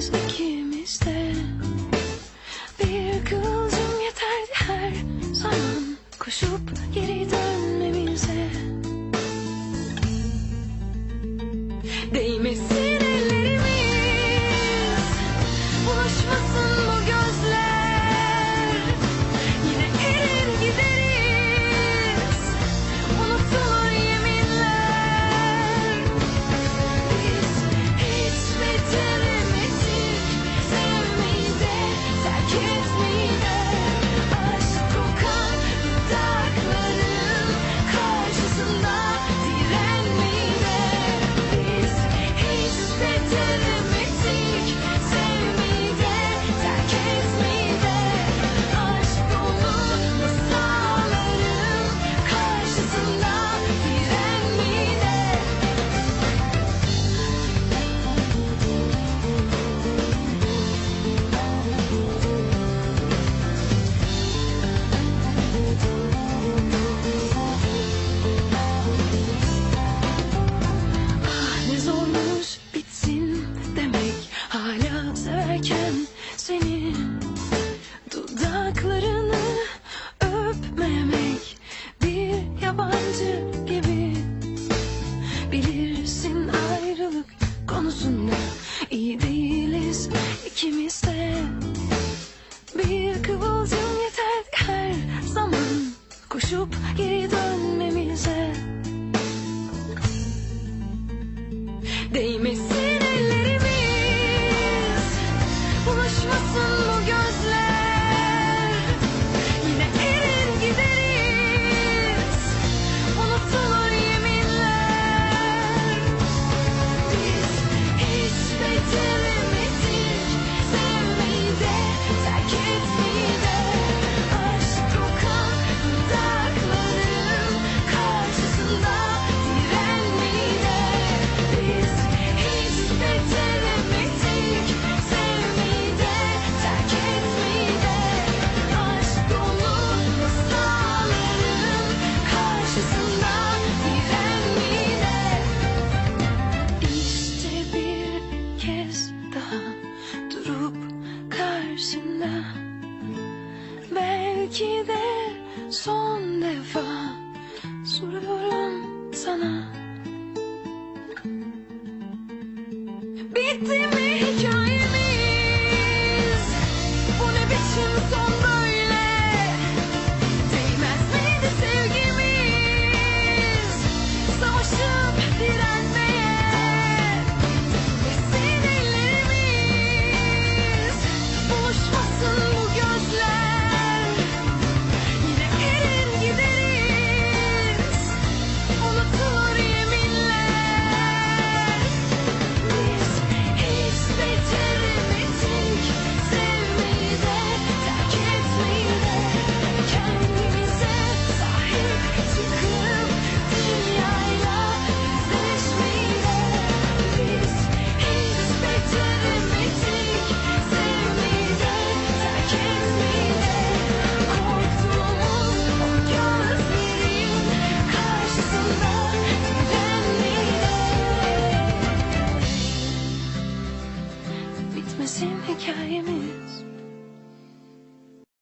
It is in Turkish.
ikimiz ikimiz Bir kılcım yeterdi her zaman. Koşup geri dönmemize. Değmesin. biz ikimiz de. Bir kıvılcım yeterdi her zaman Koşup geri dönmemize. Değmesin ellerimiz Buluşmasın bugün. son defa soruyorum sana Bitti mi? Cállame.